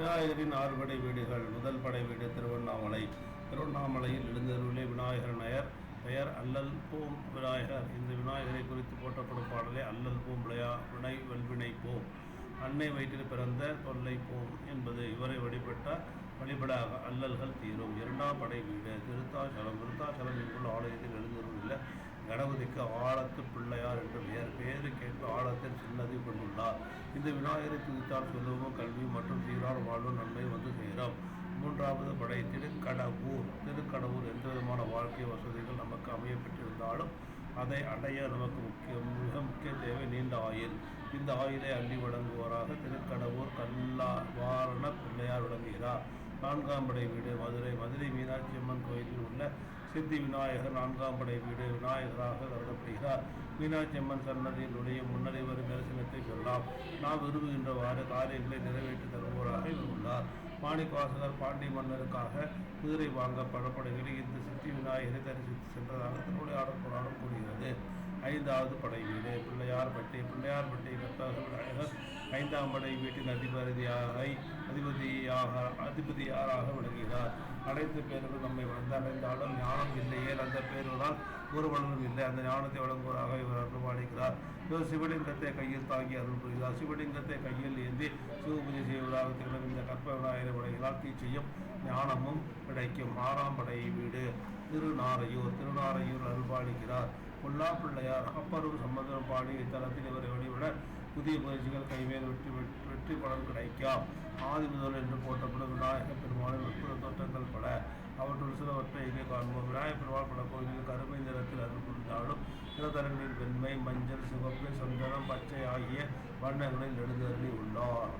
விநாயகரின் ஆறுபடை வீடுகள் முதல் படை வீடு திருவண்ணாமலை. திருவண்ணாமலையில் எழுந்தருளே விநாயகர் நயர். பெயர் அல்லல் பூம் விநாயகர். இந்த விநாயகரை குறித்து போற்றப்படும் பாடலே அல்லல் பூம் விளையா வினை வல்வினை போம். அன்னை வயிற்றில் பிறந்த தொல்லை போம் என்பது இவரை வழிபட்ட வழிபடாக அல்லல்கள் தீரும். இரண்டாம் படை வீடு திருத்தாச்சலம். விருத்தாச்சலம் என்குள்ள ஆலயத்தில் எழுந்தருள்ள கணபதிக்கு ஆழத்து பிள்ளையார் என்று பெயர். பெயரு கேட்டு ஆழத்தில் சின்னதை கொண்டுள்ளார். இந்த விநாயகரை துதித்தால் செல்வமும் கல்வி மற்றும் வாழ்வு நன்மை வந்து செய்கிறோம் மூன்றாவது படை திருக்கடவூர். திருக்கடவூர் எந்த விதமான வாழ்க்கை வசதிகள் நமக்கு அமையப்பெற்றிருந்தாலும் அதை அடைய நமக்கு முக்கிய மிக முக்கிய தேவை நீண்ட ஆயுள். இந்த ஆயுளை அள்ளி வழங்குவோராக திருக்கடவூர் கல்லா வாரண பிள்ளையார் விளங்குகிறார் நான்காம் படை வீடு மதுரை மதுரை மீனாட்சி அம்மன் கோயிலில் உள்ள சித்தி விநாயகர் நான்காம் படை வீடு விநாயகராக கருதப்படுகிறார். மீனாட்சி அம்மன் சன்னதியில் நுழையும் முன்னரை தரிசனத்தை பெறலாம். நாம் விரும்புகின்றவாறு காரியங்களை நிறைவேற்றி தருவோராக மாணிக்கவாசகர் பாண்டி மன்னருக்காக குதிரை வாங்க பழப்படைகளை இந்த சித்தி விநாயகரை தரிசித்து சென்றதாக திருவிளையாடல் புராணம் கூறுகிறது. ஐந்தாவது படை வீடு. பிள்ளையார்பட்டி. பிள்ளையார்பட்டி கற்பக விநாயகர் ஐந்தாம் படை வீட்டின் அதிபதியாக அதிபதியாக அதிபதியாராக விளங்குகிறார். அனைத்து பேர்களும் நம்மை வந்து அடைந்தாலும் ஞானம் இல்லையே. அந்த பேர்களால் ஒரு இல்லை. அந்த ஞானத்தை வழங்குவதாக இவர் அருள்பாலிக்கிறார் இவர் சிவலிங்கத்தை கையில் தாங்கி அருள் புரிகிறார். சிவலிங்கத்தை கையில் ஏந்தி சிவபூஜை செய்வதாக திகழும் இந்த கற்ப விநாயகரை விளங்கினால் தீச்சையும் ஞானமும் கிடைக்கும். ஆறாம் படை வீடு திருநாரையூர். திருநாரையூர் அருள்பாடுகிறார் பொல்லா பிள்ளையார் அப்பரும் சம்பந்தம் பாடி இத்தலத்தில் இவரை வழிவிட புதிய முயற்சிகள் கைவேல் வெற்றி பெற்று வெற்றி பலன் கிடைக்கும். ஆதி முதல் என்று போற்றப்படும் விநாயகர் பெருமாளின் அற்புத தோற்றங்கள் பல. அவற்றுள் சிலவற்றை இங்கே காண்போம். விநாயகப் பெருமாள் பல கோயிலில் கருமை நிறத்தில் அருள் புரிந்தாலும் சில வெண்மை மஞ்சள் சிவப்பு சந்தனம் பச்சை ஆகிய வண்ணங்களில் எழுந்தருளி உள்ளார்.